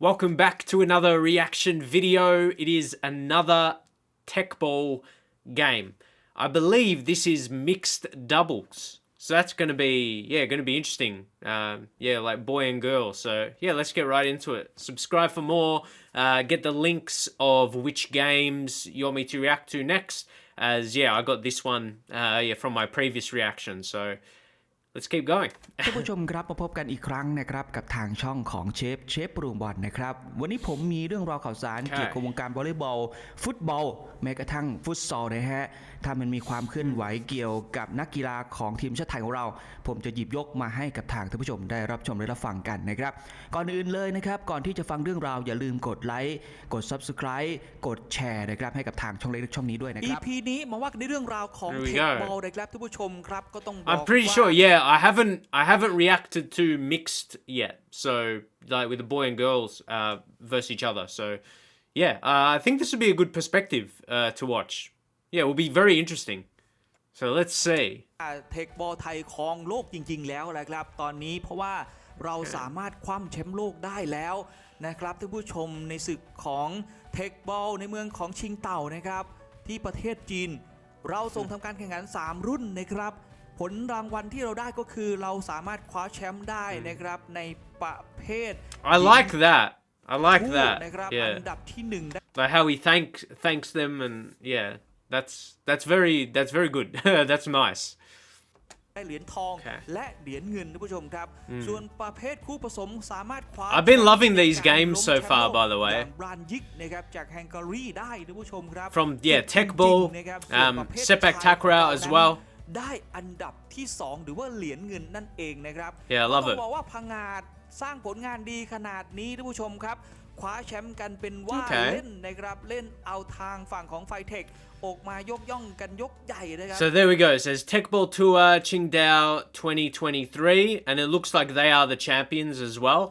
Welcome back to another reaction video. It is another tech ball game. I believe this is mixed doubles. So that's going to be, yeah, going to be interesting. Um, yeah, like boy and girl. So yeah, let's get right into it. Subscribe for more. Uh, get the links of which games you want me to react to next. As yeah, I got this one uh, yeah from my previous reaction. So let's keep going. ท่านผู้ชมครับมาพบกันอีกครั้งนะครับกับทางช่องของเชฟเชฟปรุงบอลนะครับ วันนี้ผมมีเรื่องราวข่าวสารใช่เกี่ยวกับวงการวอลเลย์บอล ฟุตบอลแม้กระทั่งฟุตซอลนะฮะถ้ามันมีความเคลื่อนไหวเกี่ยวกับนักกีฬาของทีมชาติไทยของเรา ผมจะหยิบยกมาให้กับทางท่านผู้ชมได้รับชมและรับฟังกันนะครับ ก่อนอื่นเลยนะครับก่อนที่จะฟังเรื่องราวอย่าลืมกดไลค์กด Subscribe กดแชร์นะครับให้กับทางช่องเล็กๆช่องนี้ด้วยนะครับ EP นี้มาว่ากันในเรื่องราวของ Here we เทค go บอลนะครับท่านผู้ชมครับก็ต้องบอก I'm pretty ว่า sure. Yeah, I haven't. I haven't reacted to mixed yet. So like with the boy and girls uh, versus each other. So yeah, uh, I think this would be a good perspective uh, to watch. Yeah, it will be very interesting. So let's see. เทคบอลไทยครองโลกจริง ๆ แล้วนะครับ ตอนนี้เพราะว่าเราสามารถคว่ำแชมป์โลกได้แล้วนะครับท่านผู้ชมในศึกของเทคบอลในเมืองของชิงเต่านะครับ ที่ประเทศจีน เราส่งทำการแข่งขัน 3 รุ่นนะครับ ผลรางวัลที่เราได้ก็คือเราสามารถคว้าแชมป์ได้นะครับในประเภท I like that. I like คู่ that. นะครับ Yeah, อันดับที่หนึ่งได้ like how he thank thanks them and yeah, that's that's very that's very good. that's nice. ได้เหรียญทอง โอเค และเหรียญเงินท่านผู้ชมครับ ส่วนประเภทคู่ผสมสามารถคว้า I've been loving these การ games ล้ม so แชมป์ far, โลก by the way. อย่างบรานยิกนะครับจากแฮงการีได้ท่านผู้ชมครับ From yeah, สุด tech จริง ball, ๆนะครับส่วน um, ประเภท sepak ชาย takraw ของ as เรา well. ได้อันดับที่ 2 หรือว่าเหรียญเงินนั่นเองนะครับ Yeah, I love ต้อ it. งบอกว่าพังงาดสร้างผลงานดีขนาดนี้ท่านผู้ชมครับ คว้าแชมป์กันเป็นว่า โอเค เล่นนะครับเล่นเอาทางฝั่งของไฟเทค ออกมายกย่องกันยกใหญ่นะครับ So there we go. It says Tech Ball Tour Qingdao 2023, and it looks like they are the champions as well.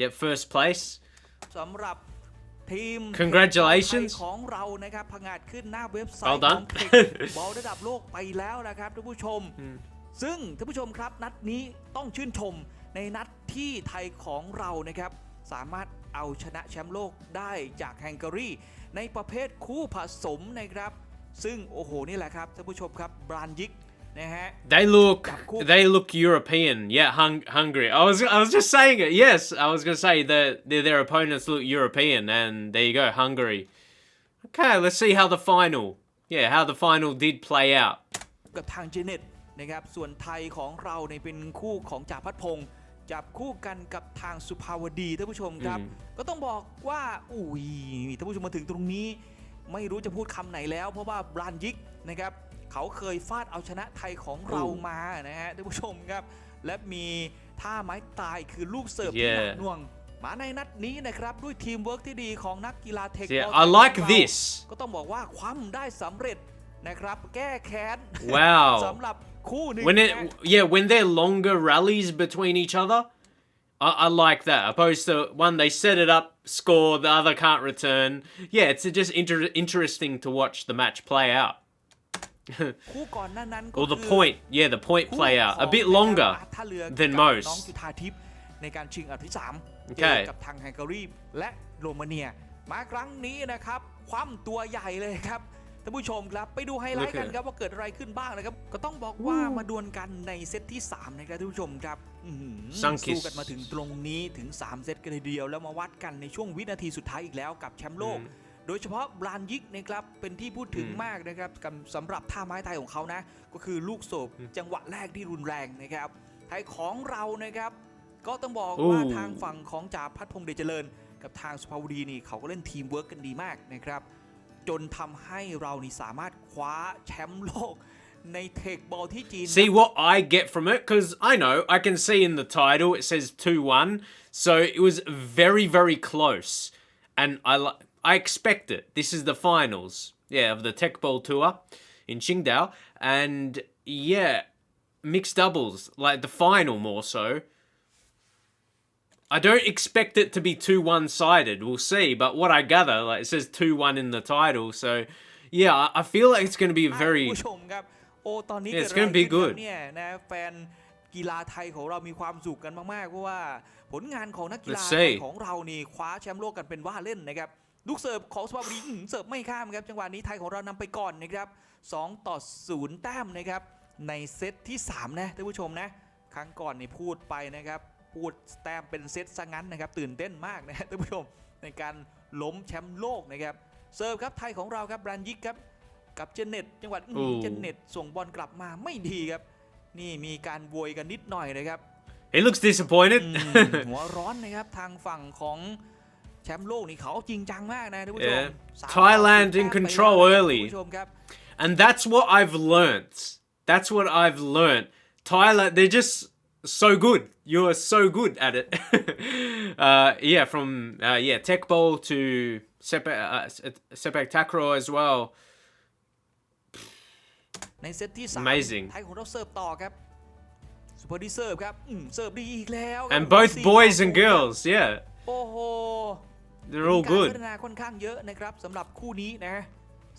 Yeah, first place. สำหรับทีม Congratulations ไทยของเรานะครับพังอาจขึ้นหน้าเว็บไซ Well ต์ done ของเทคบอลระดับโลกไปแล้วนะครับท่านผู้ชม ซึ่งท่านผู้ชมครับนัดนี้ต้องชื่นชมในนัดที่ไทยของเรานะครับ สามารถเอาชนะแชมป์โลกได้จากแฮงการี ในประเภทคู่ผสมนะครับ ซึ่งโอ้โหนี่แหละครับท่านผู้ชมครับบรานยิกนะฮะ They look cool. they look European. Yeah, hung, hungry. I was I was just saying it. Yes, I was gonna say that their, their opponents look European, and there you go, Hungary. Okay, let's see how the final. Yeah, how the final did play out. กับทางเจเน็ตนะครับส่วนไทยของเราเนี่ยเป็นคู่ของจ่าพัดพงศ์ จับคู่กันกับทางสุภาวดีท่านผู้ชมครับอืมก็ต้องบอกว่าอุ้ยท่านผู้ชมมาถึงตรงนี้ ไม่รู้จะพูดคำไหนแล้ว เพราะว่าบรานยิกนะครับเขาเคยฟาดเอาชนะไทยของเรามานะฮะท่านผู้ชมครับ และมีท่าไม้ตายคือลูกเสิร์ฟที่หนัก Yeah หน่วงมาในนัดนี้นะครับ ด้วยทีมเวิร์กที่ดีของนักกีฬาเทค Yeah, บอล I like ของเรา this. ก็ต้องบอกว่าคว้ำได้สำเร็จนะครับ แก้แค้น Wow. สำหรับ คู่หนึ่ง When it นะ yeah, when they're longer rallies between each other, I, I like that. Opposed to one they set it up, score, the other can't return. Yeah, it's just inter- interesting to watch the match play out. คู่ก่อนหน้านั้นก็ Or the คือ point, yeah, the point คู่ play out ข a อง bit นะครับ longer ท่าเรือ than กับ most น้องจุธาทิพย์ในการชิงอันดับที่3 โอ เจ เค อกับทางแฮงการีและโรมาเนีย มาครั้งนี้นะครับ คว่ำตัวใหญ่เลยครับ ท่านผู้ชมครับไปดูไฮไลท์กันครับว่าเกิดอะไรขึ้นบ้างนะครับ ก็ต้องบอกว่ามาดวลกันในเซตที่ 3 นะครับท่านผู้ชมครับอื้อหือ Sunkist สู้กันมาถึงตรงนี้ถึง 3 เซตกันเลยทีเดียว แล้วมาวัดกันในช่วงวินาทีสุดท้ายอีกแล้วกับแชมป์โลก โดยเฉพาะบรานยิกนะครับเป็นที่พูดถึงอืมมากนะครับกับสำหรับท่าไม้ไทยของเขานะ ก็คือลูกโศบจังหวะแรกที่รุนแรงนะครับไทยของเรานะครับก็ต้องบอกว่าอู้ทางฝั่งของจ่าพัฒพงษ์เดชเจริญ กับทางสุภาวดีนี่เขาก็เล่นทีมเวิร์กกันดีมากนะครับ จนทำให้เรานี่สามารถคว้าแชมป์โลกในเทคบอลที่จีน See what I get from it? Because I know, I can see in the title it says 2 1. So it was very, very close. And I, li- I expect it. This is the finals, yeah, of the Tech Bowl Tour in Qingdao. And yeah, mixed doubles, like the final more so. I don't expect it to be 2 1 sided. We'll see. But what I gather, like it says 2 1 in the title. So yeah, I, I feel like it's going to be a คุณ very. ผู้ชมครับโอ้ตอนนี้ Yeah, เกิด it's อะไร gonna be ขึ้น good ครับเนี่ยนะแฟนกีฬาไทยของเรามีความสุขกันมากๆเพราะว่าผลงานของนักกีฬา Let's ไท see ยของเรานี่คว้าแชมป์โลกกันเป็นว่าเล่นนะครับลูกเสิร์ฟของสภาพดีอื้อหือเสิร์ฟไม่ข้ามครับจังหวะนี้ไทยของเรานำไปก่อนนะครับ2ต่อ0แต้มนะครับในเซตที่ 3 นะท่านผู้ชมนะ ครั้งก่อนนี่พูดไปนะครับ พูดแต้มเป็นเซตซะงั้นนะครับตื่นเต้นมากนะท่านผู้ชมในการล้มแชมป์โลกนะครับเสิร์ฟครับไทยของเราครับบรันยิกครับกับเจเน็ตจังหวัดอื้อหือโอ้เจเน็ตส่งบอลกลับมาไม่ดีครับ นี่มีการโวยกันนิดหน่อยนะครับ He looks disappointed. อืมหัวร้อนนะครับทางฝั่งของแชมป์โลกนี่เขาจริงจังมากนะท่านผู้ชม Yeah. สาม Thailand ต่อ in ศูนย์ control แต้มไปแล้ว early ท่านผู้ชมครับ And that's what I've learnt. That's what I've learnt. Thailand, they're just so good. You're so good at it. uh, yeah, from uh, yeah tech bowl to sepak, uh, sepak takraw as well. ในเซตที่สาม Amazing ไทยของเราเสิร์ฟต่อครับสุพอดีเสิร์ฟครับอืมเสิร์ฟดีอีกแล้วครับ And both สี่ boys ต่อ and ศูนย์ girls, yeah, โอ้โห they're all มีการพั good. ฒนาค่อนข้างเยอะนะครับสำหรับคู่นี้นะ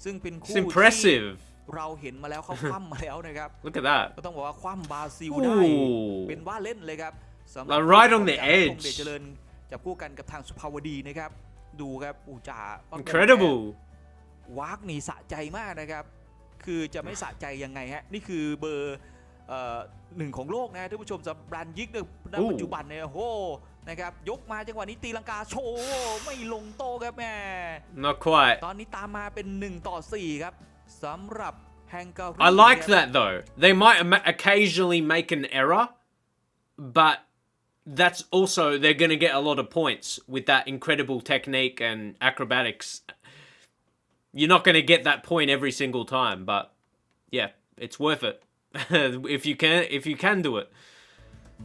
ซึ่งเป็นคู่ It's ที่ impressive. เราเห็นมาแล้วเขาคว่ำมาแล้วนะครับ Look at that. ก็ต้องบอกว่าคว่ำบราซิลได้ Ooh. เป็นว่าเล่นเลยครับสำห Like right on the จากพง edge เดชเจริญจับคู่กันกับทางสุภาวดีนะครับ ดูครับอูจ่าป้องกัน Incredible. วากนี่สะใจมากนะครับ คือจะไม่สะใจยังไงฮะ นี่คือเบอร์เอ่อหนึ่งของโลกนะท่านผู้ชมสำหรับแบรนด์ยิกในณอู้ ปัจจุบันเนี่ยโอ้โหนะครับ ยกมาจังหวะนี้ตีลังกาโชว์ ไม่ลงโตะครับแม่ Not quite. ตอนนี้ตามมาเป็น 1 ต่อ 4 ครับ สำหรับแฮงการี I like that though. They might ama- occasionally make an error, but that's also they're going to get a lot of points with that incredible technique and acrobatics. You're not going to get that point every single time, but yeah, it's worth it if you can if you can do it.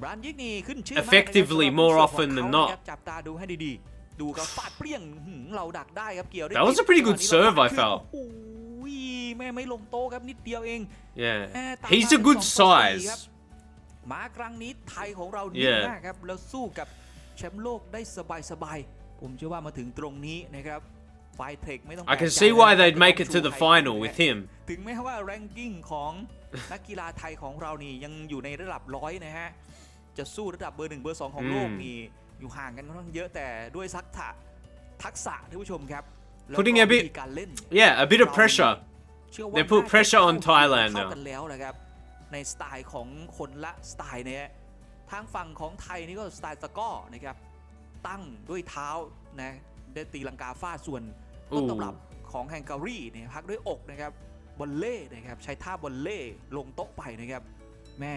บรานยิกนี่ขึ้นชื่อมากนะครับ Effectively สำหรับ more ลูก often เสิร์ฟ than ของ not เขานะครับจับตาดูให้ดีๆ ดูครับฟาดเปรี้ยงหืมเราดักได้ครับเกี่ยวได้ That was ติด a pretty good จังหวะนี้ serve, I เรา felt. โอ้โห แม่ไม่ลงโตะครับนิดเดียวเอง Eh, Yeah, tama he's a din, good song for three, size. มาครั้งนี้ไทยของเราดี Yeah. มากครับ แล้วสู้กับแชมป์โลกได้สบายๆผมเชื่อว่ามาถึงตรงนี้นะครับไฟเทคไม่ต้อง I แปล can กใจ see why นะครับ they'd จะ make ต้ it อง to ชู the ไทย final นะ with ฮะ him. ถึงแม้ว่าแรงกิ้งของนักกีฬาไทยของเรานี่ยังอยู่ในระดับร้อยนะฮะ จะสู้ระดับเบอร์หนึ่งเบอร์สองของโลกอืมนี่อยู่ห่างกันค่อนข้างเยอะแต่ด้วยทักษะทักษะท่านผู้ชมครับแล้ว Putting ก็ a bit- วิธีการเล่น Yeah, a bit of pressure. เชื่อว่า They put น่าจะ pressure on เข้า Thailand เข้า now กันแล้วนะครับ ในสไตล์ของคนละสไตล์เนี่ยทางฝั่งของไทยนี่ก็สไตล์ตะกร้อนะครับ ตั้งด้วยเท้านะได้ตีลังกาฟาดส่วนต้นตำรับของแฮงการีเนี่ยพักด้วยอกนะครับบอลเล่นะครับใช้ท่าบอลเล่ลงโต๊ะไปนะครับ แม่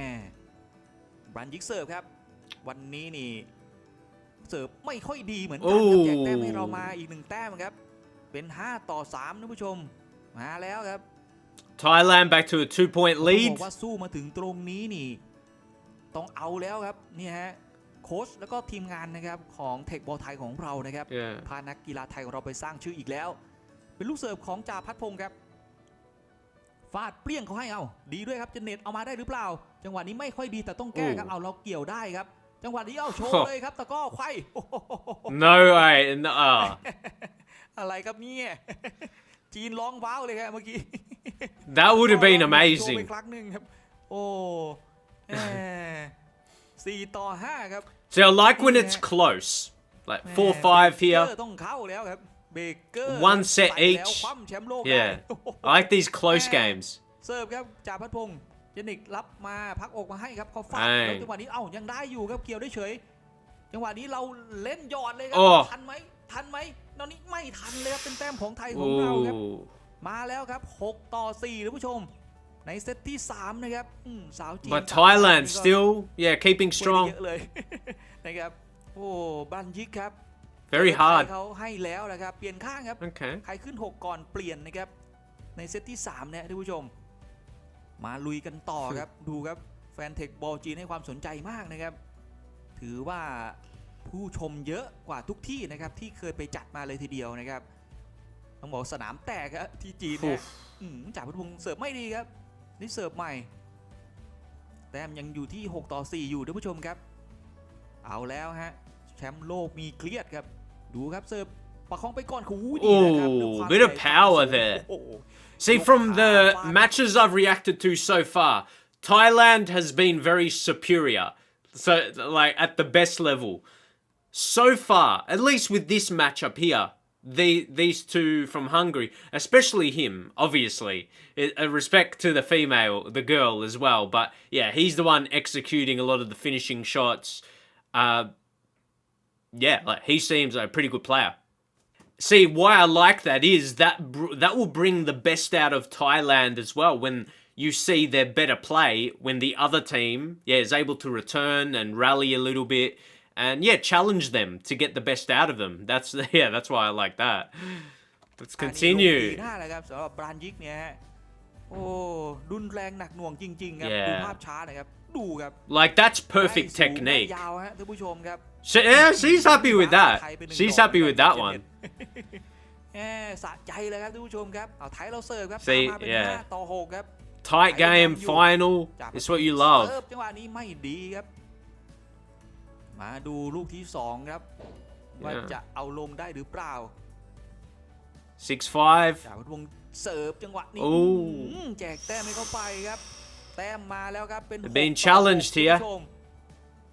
บรันยิกเสิร์ฟครับ วันนี้นี่เสิร์ฟไม่ค่อยดีเหมือนกันครับโอ้แจกแต้มให้เรามาอีกหนึ่งแต้มครับ เป็น 5 ต่อ3ท่านผู้ชม มาแล้วครับ Thailand back to a two-point ต้อง lead. บอกว่าสู้มาถึงตรงนี้นี่ ต้องเอาแล้วครับนี่ฮะโค้ชแล้วก็ทีมงานนะครับของเทคบอลไทยของเรานะครับ Yeah. พานักกีฬาไทยของเราไปสร้างชื่ออีกแล้ว เป็นลูกเสิร์ฟของจ่าพัดพงศ์ครับ ฟาดเปรี้ยงเขาให้เอา ดีด้วยครับเจเน็ตเอามาได้หรือเปล่า จังหวะนี้ไม่ค่อยดีแต่ต้องแก้ครับ โอ้ เอาเราเกี่ยวได้ครับ จังหวะนี้เอาโชว์โอ้เลยครับตะกร้อไขว้โอ้โห No way. No, ah. อะไรครับเนี่ย จีนร้องว้าวเลยครับเมื่อกี้ that would have been โชว์ไป amazing. ครั้งหนึ่งครับ โอ้แหมสี่ต่อห้าครับ See, I like when it's close. Like four, five เบเกอ here. ร์ต้องเข้าแล้วครับ เบเกอร์ One set ใส่แล้ว each คว่ำแชมป์โลกได้ Yeah. โอ้โห I like these close Yeah. games. เสิร์ฟครับจ่าพัดพงศ์เจนิกรับมาพักอกมาให้ครับเขาฟาดไอ้แล้วจังหวะนี้เอ้ายังได้อยู่ครับเกี่ยวได้เฉย จังหวะนี้เราเล่นหยอดเลยครัโอ้ ทันไหมทันไหม ตอนนี้ไม่ทันเลยครับเป็นแต้มของไทยของเราครับ Ooh. มาแล้วครับ 6 ต่อ4ท่านผู้ชม ในเซตที่ 3 นะครับอืมสาวจีน But สาม Thailand นี่ก็ still, yeah, keeping ช่วยได้ strong. เยอะเลยนะครับโอ้บันยิกครับ Very เปิด hard. ให้เขาให้แล้วนะครับ เปลี่ยนข้างครับ Okay. ใครขึ้น 6 ก่อนเปลี่ยนนะครับ ในเซตที่ 3 เนี่ยท่านผู้ชม มาลุยกันต่อครับ ดูครับ แฟนเทคบอลจีนให้ความสนใจมากนะครับ ถือว่า ผู้ชมเยอะกว่าทุกที่นะครับที่เคยไปจัดมาเลยทีเดียวนะครับต้องบอกสนามแตกครับที่จีนเนี่ย Oof. อืมจ่าพุทธพงศ์เสิร์ฟไม่ดีครับนี่เสิร์ฟใหม่ แต้มยังอยู่ที่ 6 ต่อ 4 อยู่ท่านผู้ชมครับ เอาแล้วฮะแชมป์โลกมีเครียดครับ ดูครับเสิร์ฟประคองไปก่อนคูดีนะครับ Ooh, ด้วยความ bit of ใหญ่ power ความสูง there. โอ้โห See, Look from how the far- matches I've reacted to so far, Thailand has been very superior. So, like, at the best level. So far, at least with this matchup here, the these two from Hungary, especially him, obviously, a respect to the female, the girl as well. But yeah, he's the one executing a lot of the finishing shots. Uh, yeah, like he seems a pretty good player. See, why I like that is that that will bring the best out of Thailand as well when you see their better play when the other team, yeah, is able to return and rally a little bit and yeah, challenge them to get the best out of them. That's yeah, that's why I like that. Let's อันนี้ลง continue. ดีหน้าเลยครับสำหรับบรานยิกเนี่ยฮะโอ้รุนแรงหนักหน่วงจริง ๆ ครับ Yeah. ดูภาพช้าหนะครับ ดูครับ Like that's perfect ได้สูง technique. ได้ยาวฮะท่านผู้ชมครับ She, yeah, she's happy with that. ไทยไปหนึ่ง She's ดอก happy with that เจเน็ one. ต แหมสะใจเลยครับท่านผู้ชมครับเอาไทยเราเสิร์ฟครับ See, ตามมาเป็น yeah. ห้าต่อหกครับ Tight game, final. จาก It's what you เสิ love. ร์ฟจังหวะนี้ไม่ดีครับ มาดูลูกที่สองครับ ว่า Yeah. จะเอาลงได้หรือเปล่า Six five. จากวัฒน์วงศ์เสิร์ฟจังหวะนี้ โอ้ อืมแจกแต้มให้เข้าไปครับ แต้มมาแล้วครับเป็น They're being หกต่อ challenged หก here คุณผู้ชม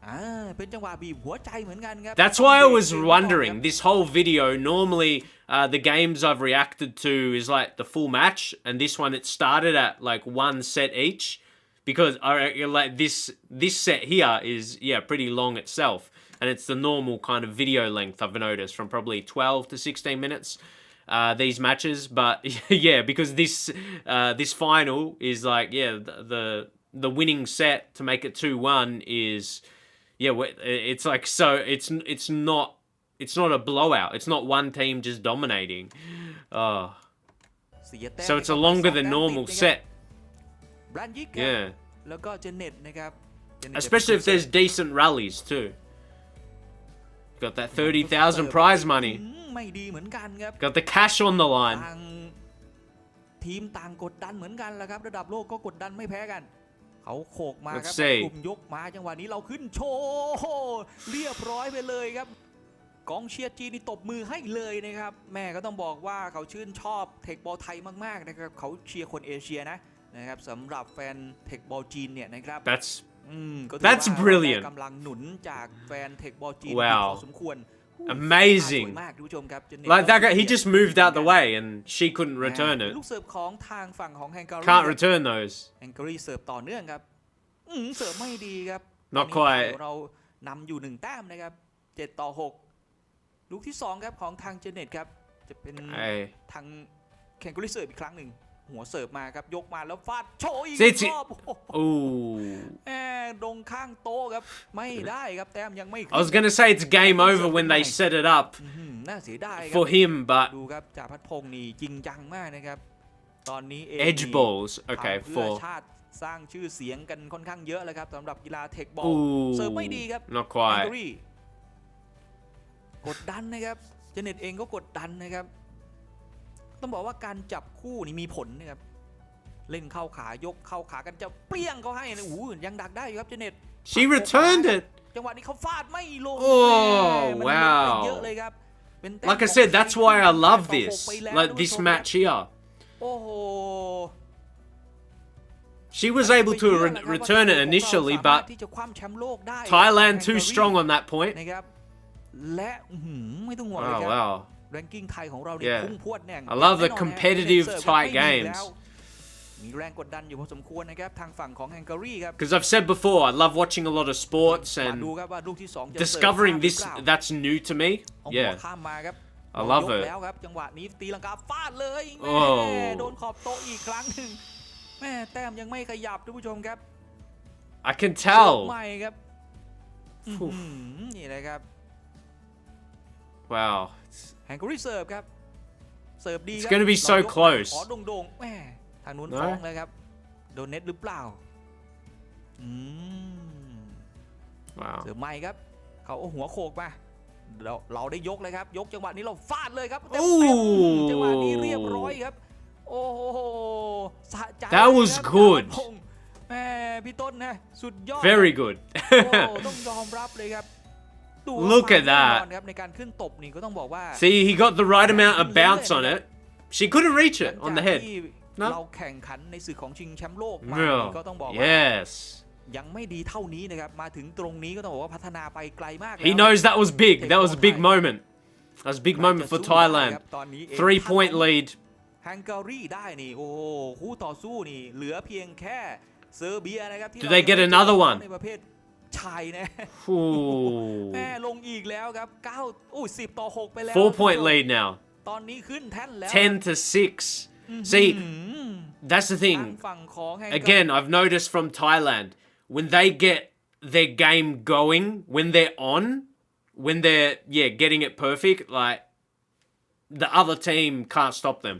อ่าเป็นจังหวะบีบหัวใจเหมือนกันครับ That's why I ต้องเบรก was เกมไว้ก่อนครับ wondering. This whole video, normally uh, the games I've reacted to is like the full match, and this one it started at like one set each, because I like this this set here is yeah pretty long itself, and it's the normal kind of video length I've noticed from probably 12 to 16 minutes. Uh, these matches, but yeah, because this uh, this final is like yeah the, the the winning set to make it two one is yeah it's like so it's it's not it's not a blowout. It's not one team just dominating. Oh. So it's a longer than normal set. บรันยิกครับ Yeah, แล้วก็เจเน็ตนะครับเจเน็ตจะเป็น especially if คนเสิร์ฟ there's decent rallies too. Got that thirty thousand prize money. อืมไม่ดีเหมือนกันครับ Got the cash on the line. ต่างทีมต่างกดดันเหมือนกันแหละครับ ระดับโลกก็กดดันไม่แพ้กัน เขาโขกมาครับ Let's see กลุ่มยกมาจังหวะนี้เราขึ้นโชว์เรียบร้อยไปเลยครับกองเชียร์จีนนี่ตบมือให้เลยนะครับ แม่ก็ต้องบอกว่าเขาชื่นชอบเทคบอลไทยมาก ๆ นะครับ เขาเชียร์คนเอเชียนะ นะครับสำหรับแฟนเทคบอลจีนเนี่ยนะครับ That's อืมก็ถือ That's ว่า brilliant ได้กำลังหนุนจากแฟนเทคบอลจีน Wow พอสมควร Amazing สวยมากท่านผู้ชมครับ like that guy. He just moved out the way and she couldn't return อ่า it. ลูกเสิร์ฟของทางฝั่งของแฮงการี Can't return those. แฮงการีเสิร์ฟต่อเนื่องครับอืมเสิร์ฟไม่ดีครับ Not ตอนนี้ quite เรานำอยู่หนึ่งแต้มนะครับ7ต่อ6ลูกที่2ครับของทางเจเน็ตครับจะเป็น Hey, ทางแคนการีเสิร์ฟอีกครั้งหนึ่ง หัวเสิร์ฟมาครับยกมาแล้วฟาดโชยอีกเสียจิรอบโอ้โห ooh. แหมดงข้างโต๊ะครับไม่ได้ครับแต้มยังไม่ขึ้น I was gonna say it's game over when they set it up อื้อหือน่าเสียดายครั for him, but ดูครับจ่าพัดพงศ์นี่จริงจังมากนะครับตอนนี้เอง edge นี่ balls. ทำ Okay, เพื่อ four. ชาติสร้างชื่อเสียงกันค่อนข้างเยอะเลยครับสำหรับกีฬาเทคบอล Ooh, เสิร์ฟไม่ดีครับ not แอน quite. โทรีกดดันนะครับเจเน็ตเองก็กดดันนะครับ ต้องบอกว่าการจับคู่นี่มีผลนะครับเล่นเข้าขายกเข้าขากันจะเปรี้ยงเขาให้นะโอ้โหยังดักได้อยู่ครับเจเน็ต She returned it. จังหวะนี้เขาฟาดไม่ลงโอ้แม่มันว้าวลงไปเยอะเลยครับเป็นแต้ม Like I ของ said, that's why I love ต่อหก this. ไปแล้ว Like ท่าน this ผู้ชม match here. โอ้โห She was able to re- return it initially, but ที่จะคว้ำแชมป์โลกได้ Thailand too strong on that point. นะครับและอื้อหือไม่ต้องห่วงเลย Oh ครับ wow. แรงกิ้งไทยของเราเนี่ย Yeah. พุ่งพรวดแน่ง I love the แน่นอนนะ competitive เสิร์ฟ Thai ไม่ดีแล้ว games. มีแรงกดดันอยู่พอสมควรนะครับ ทางฝั่งของแฮงการีครับ Because I've said before, I love watching a lot of sports มา and ดูครับว่าลูกที่สองจะ discovering เสิร์ฟ this ข้ามหรือเปล่า that's new to me. เอาหัว Yeah. ข้ามมาครับ I love ยก it แล้วครับ จังหวะนี้ตีลังกาฟาดเลย โอ้ แม่โดนขอบโต๊ะอีกครั้งหนึ่งแม่แต้มยังไม่ขยับท่านผู้ชมครับ I can เสิร์ฟ tell. ใหม่ครับอื้อหือนี่เลยครับ Wow. แฮงการีเสิร์ฟครับ เสิร์ฟดีค It's รับ gonna be so เรายกมา close ขอโด่งๆแม่ทางนู้นนะฟ้องเลยครับ โดนเน็ตหรือเปล่า อืม Wow. เสิร์ฟใหม่ครับ เขาเอาหัวโขกมา เราเราได้ยกเลยครับ ยกจังหวะนี้เราฟาดเลยครับเต็มโอ้ๆจังหวะนี้เรียบร้อยครับ โอ้โหสะใจ That was เลยครับ good ดาวพงษ์แม่พี่ต้นนะ สุดยอด Very good. โอ้ต้องยอมรับเลยครับ ดู Look ควา at มแน่นอน that. ครับในการขึ้นตบนี่ก็ต้องบอกว่า See, he got the right amount of bounce on it. She couldn't reach หลั it ง on จาก the head. ที่ นะ เราแข่งขันในสื่อของชิงแชมป์โลกมา Real. นี่ก็ต้องบอกว่า Yes. ยังไม่ดีเท่านี้นะครับ มาถึงตรงนี้ก็ต้องบอกว่าพัฒนาไปไกลมาก He แล้ว knows that was big. That was a big Take moment. That was a big น่า moment จะ for สู้ได้ค Thailand. รับตอนนี้เอง Three ถ้า point น้อง lead. ฮังการีได้นี่ โอ้โหคู่ต่อสู้นี่ เหลือเพียงแค่เซอร์เบียนะครับที่ Do เรา they จะ get ได้เจอ another เขา one? ในประเภท ชายนะ Ooh. แม่ลงอีกแล้วครับ9อุ้ย10 ต่อ 6 ไปแล้ว Four ครับ point คุณผู้ชม lead now. ตอนนี้ขึ้นแท่นแล้ว 10 to 6. See, อืม that's the ทาง thing. ฝั่งของแฮงการี Again, I've noticed from Thailand, when they get their game going, when they're on, when they're, yeah, getting it perfect, like, the other team can't stop them.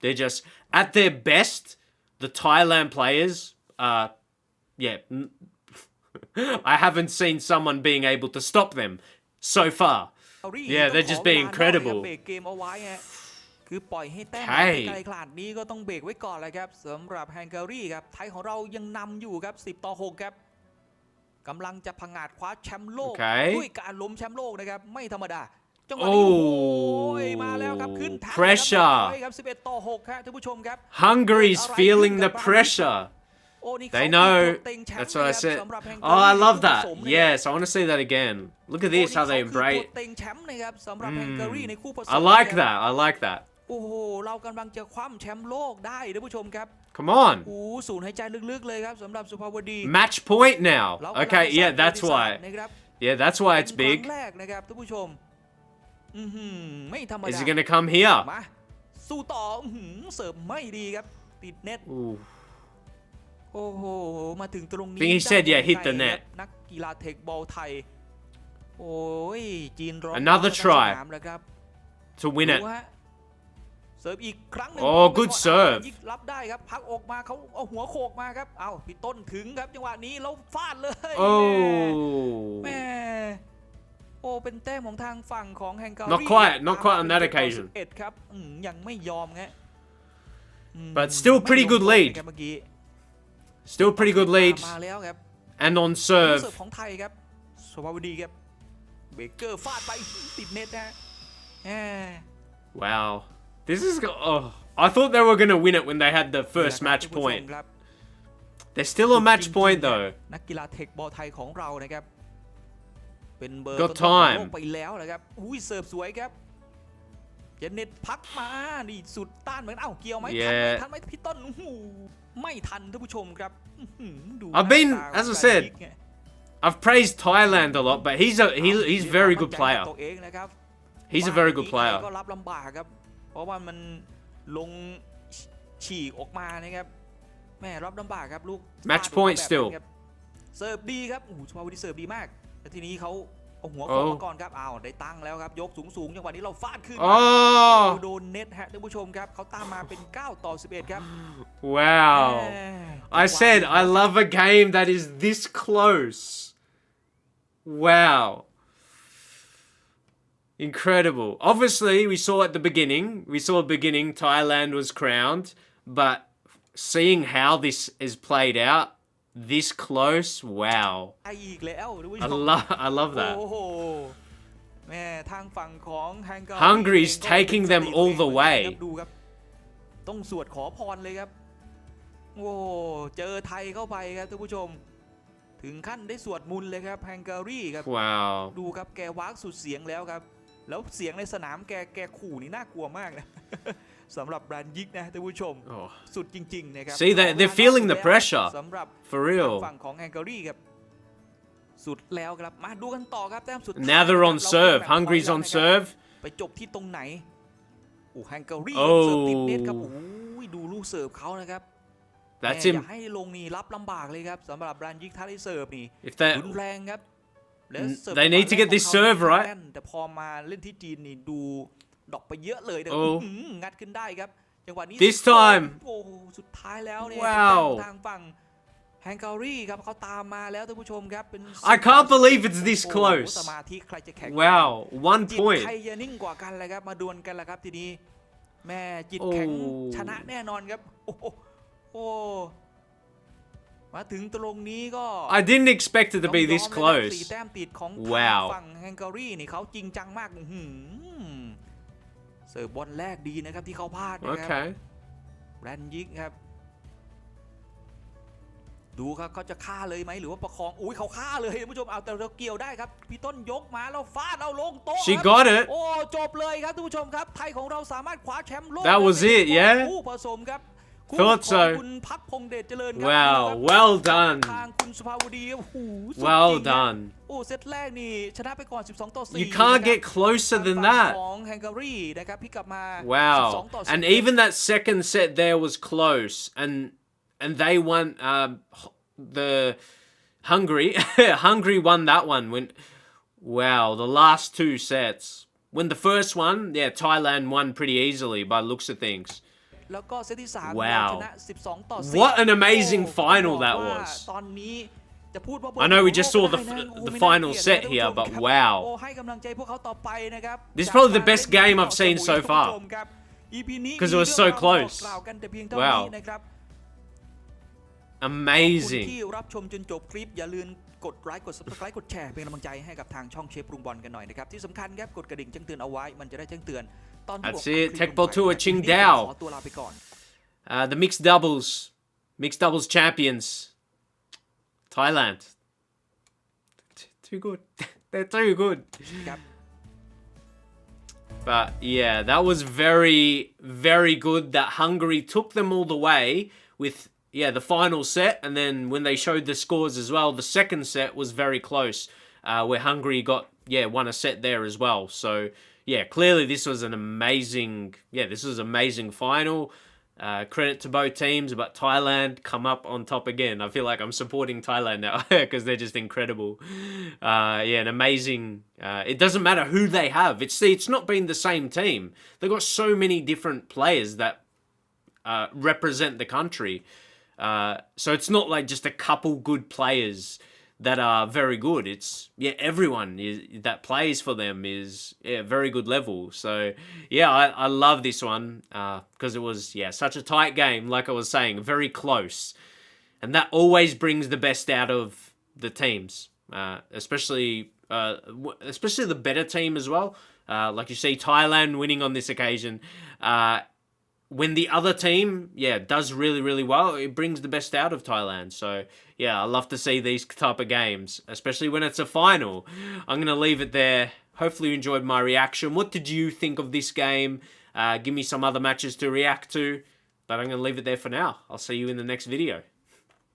They're just, at their best, the Thailand players are, yeah, n- I haven't seen someone being able to stop them so far. เอารี่ Yeah, ต้อง they're ขอ just เวลา being หน่อยครับ incredible. เบรกเกมเอาไว้ฮะคือปล่อยให้แต้มใช่ไกลขนาดนี้ก็ต้องเบรกไว้ก่อนเลยครับสำหรับแฮงการีครับไทยของเรายังนำอยู่ครับ 10 ต่อ 6 ครับกำลังจะพังงาดคว้าแชมป์โลกโอเคด้วยการล้มแชมป์โลกนะครับ ไม่ธรรมดาจังหวะนี้โอ้โอ้ยมาแล้วครับขึ้นแท่น Pressure เลยครับเรียบร้อยครับ11ต่อ6ครับท่านผู้ชมครับ Hungary's Alright, feeling the good, but- pressure. โอ้นี่ They ขา know. คือตัวเต็งแชมป์ That's what I นะครับ said. สำหรับ Hungary Oh, I love คู่ผ that. สมนะครับ Yes, I want to see that again. Look at this, โอ้ how นี่ they เขาคือตัว embrace. เต็งแชมป์นะครับสำหรับแฮงการีในคู่ผสม I like นะครับ that. I like that. โอ้โห เรากำลังจะคว้ำแชมป์โลกได้ท่านผู้ชมครับ Come on. โอ้โหสูนหายใจลึกๆเลยครับสำหรับสุภาวดี Match point now. เรากำลัง Okay, จะ yeah, สร้าง that's ประวัติศาสตร์ why. นะครับ Yeah, that's why it's เป็นครั้ big. งแรกนะครับท่านผู้ชม อือหือไม่ธรรม Is ดา he going to come here? มาสู้ต่ออื้อหือเสิร์ฟไม่ดีครับ ติดเน็ต Ooh. โอ้โห มาถึงตรงนี้ Think he said, ได้ yeah, ยัง hit the ไง net ครับนักกีฬาเทคบอลไทย โอ้ย จีนร้อง Another ทั้ง try สนามแล้วครับ To win it. ดูฮะเสิร์ฟอีกครั้งหนึ่งโอ้บลไป good ก่อน serve ยิงรับได้ครับ พักออกมาเขาเอาหัวโขกมาครับ เอาพี่ต้นถึงครับจังหวะนี้แล้วฟาดเลย Oh. แม่โอ้ เป็นแต้มของทางฝั่งของแฮงการี Not quite, not ตาม quite มา on เป็ that 7ต่อ occasion 11ครับอืมยังไม่ยอมฮะอืม But still pretty ไม่ลง good โทษ lead นะครับเมื่อกี้ Still pretty good lead. มาแล้วครับ And on เสิร์ฟ serve. ของไทยครับสวาวดีครับ เบเกอร์ฟาดไปติดเน็ตนะฮะแหม Wow. This is. go- Oh. I thought they were going to win it when they had the first นี่แหละครับ match ท่านผู้ชม point. ครับ They're still on match จริงๆ point เนี่ย though. นักกีฬาเทคบอลไทยของเรานะครับ เป็นเบอร์ Got ต้นๆของ time โลกไปแล้วนะครับอุ้ยเสิร์ฟสวยครับเจนเน็ตพักมานี่สุดต้านเหมือนเอ้าเกี่ยวไหมทันไหม Yeah ทันไหมพี่ต้นโอ้โห ไม่ทันท่านผู้ชมครับอื้อหือดู I've been- หน้าตา as I ของการ said, ยิงไง I've praised Thailand a lot, but he's a he, he's a very good มั่นใจ player. ในตัวเองนะครับ He's a ว่า very ย่าง good นี้ player. ใครก็รับลำบากครับ เพราะว่ามันลงฉีกออกมานะครับแม่รับลำบากครับลูก Match ฟาดออกมา point แบบนั้น still ครับเสิร์ฟดีครับโอ้โหชวาวดีเสิร์ฟดีมากแต่ทีนี้เขา เอาหัวโอ้โขกมาก่อนครับอ้าวได้ตั้งแล้วครับยกสูงสูงๆจังหวะนี้เราฟาดขึ้น Oh. โดนเน็ตฮะท่านผู้ชมครับเขาตามมาเป็น 9 ต่อ 11 ครับ Wow. แม่ I said I love a game that is this close. Wow. Incredible. Obviously, we saw at the beginning, we saw at the beginning Thailand was crowned, but seeing how this is played out this close, wow. ไปอีกแล้วท่านผู้ช I ม love I love โอ้ that. โหแม่ทางฝั่งของแฮงการ Hungary's taking them all the way ดูครับต้องสวดขอพรเลยครับ โอ้เจอไทยเข้าไปครับท่านผู้ชม ถึงขั้นได้สวดมุนต์เลยครับแฮงการีครับ Wow. ดูครับแกวากสุดเสียงแล้วครับ แล้วเสียงในสนามแกแกขู่นี่น่ากลัวมากนะ สำหรับแบรนด์ยิกนะท่านผู้ชม Oh, สุดจริง ๆ นะครับ See, they- they're feeling the แล้ว pressure. สำหรับ for real. ฝั่งของแฮงการีครับสุดแล้วครับ มาดูกันต่อครับแต้มสุดท้าย Now they're on ครับ serve. เราขึ้นแบบ Hungary's ถอย on หลังนะครับ serve. ไปจบที่ตรงไหนโอ้แฮงการีโอ้เสิร์ฟติดเน็ตครับโอ้ยดูลูกเสิร์ฟเขานะครับ That's แม่อ him. ย่าให้ลงนี่รับลำบากเลยครับสำหรับแบรนด์ยิกท่าได้เสิร์ฟนี่ If they รุนแรงครับแล้ว Mm, เสิร์ฟ they need to get this ของเขา serve right แม่นแต่พอมาเล่นที่จีนนี่ดู ดอกไปเยอะเลยนะโอ้อื้อหืองัดขึ้นได้ครับจังหวะนี้ This สุดยอด time โอ้โหสุดท้ายแล้วเนี่ย Wow เป็นแต้มทางฝั่งแฮงการีครับเขาตามมาแล้วท่านผู้ชมครับเป็น I can't believe it's this โอ้โห close. สมาธิใครจะแข็ง Wow, one จิต point. ใครจะนิ่งกว่ากันเลยครับ มาดวลกันแล้วครับทีนี้ แม่จิตแข็งโอ้ ชนะแน่นอนครับ โอ้โหโอ้มาถึงตรงนี้ก็ I didn't expect it to be ต้องยอม this เลยครับ close. สี่แต้มติดของทาง Wow ฝั่งแฮงการีนี่เขาจริงจังมากอื้อหือเสิร์ฟบอลแรกดีนะครับที่เขาพลาดนะครับ Okay. แบรนด์ยิกครับ ดูครับเขาจะฆ่าเลยไหมหรือว่าประคองอุ้ยเขาฆ่าเลยท่านผู้ชมเอาแต่เราเกี่ยวได้ครับพี่ต้นยกมาแล้วฟาดเอาลงโต๊ะ She ครับ got it โอ้จบเลยครับท่านผู้ชมครับไทยของเราสามารถคว้าแชมป์โลก That was ได้ it, เป็น yeah? คู่ผสมครับคู่ Thought ของ so. คุณพักพงษ์เดชเจริญครั Wow, ดูครับ well done ทางคุณสุภาวดีโอ้โหสุด Well จริงครับ done โอ้เซตแรกนี่ชนะไปก่อน 12 ต่อ 4 You can't get closer ทาง than ฝั่ง that ของแฮงการีนะครับพี่กลับมา Wow. 12 ต่อ And 11 even that second set there was close and and they won um the Hungary Hungary won that one when wow, the last two sets. When the first one, yeah, Thailand won pretty easily by looks of things. แล้วก็เซตที่ 3 Wow. ชนะ 12 ต่อ What an 4 amazing โอ้ final ผม that บอกว่า was. ตอนนี้จะพูดว่า I know we just saw the ได้นะ f- โอ้ the ไม่น่า final เกลียด set นะ here, ท่าน but ผู้ชมครับ wow. โอ้ให้กำลังใจพวกเขาต่อไปนะครับ This is จาก probably the การ best เล่น game ต่อ I've seen ส so มุย far. ท่านผู้ชมครับ EP นี้ 'Cause it was มี so เรื่องราว close. บอกกล่าวกันแต่เพียงเท่า Wow. นี้นะครับ ขอบคุณ Amazing. ที่รับชมจนจบคลิปอย่าลืมกดไลค์กด subscribe กดแชร์เป็นกำลังใจให้กับทางช่องเชฟปรุงบอลกันหน่อยนะครับที่สำคัญครับกดกระดิ่งแจ้งเตือนเอาไว้มันจะได้แจ้งเตือนตอนที่ That's ผมอัด it. คลิป Tech ลง Ball ไป Tour นะครับ Ching ทีนี้ Dao ขอตัวลาไปก่อน Uh, the mixed doubles, mixed doubles champions, Thailand. T- Too good. They're too good. ครับ But yeah, that was very, very good. That Hungary took them all the way with yeah the final set, and then when they showed the scores as well, the second set was very close, uh, where Hungary got yeah won a set there as well. So yeah, clearly this was an amazing yeah this was amazing final. Uh, credit to both teams, but Thailand come up on top again. I feel like I'm supporting Thailand now because they're just incredible. Uh, yeah, an amazing. Uh, it doesn't matter who they have. It's it's not been the same team. They've got so many different players that uh, represent the country. Uh, so it's not like just a couple good players that are very good. It's yeah, everyone is that plays for them is yeah, very good level. So yeah, I, I love this one because it was yeah such a tight game. Like I was saying, very close, and that always brings the best out of the teams, uh, especially uh, especially the better team as well. Uh, like you see Thailand winning on this occasion. When the other team, yeah, does really, really well, it brings the best out of Thailand. So, yeah, I love to see these type of games, especially when it's a final. I'm going to leave it there. Hopefully, you enjoyed my reaction. What did you think of this game? Uh, give me some other matches to react to. But I'm going to leave it there for now. I'll see you in the next video.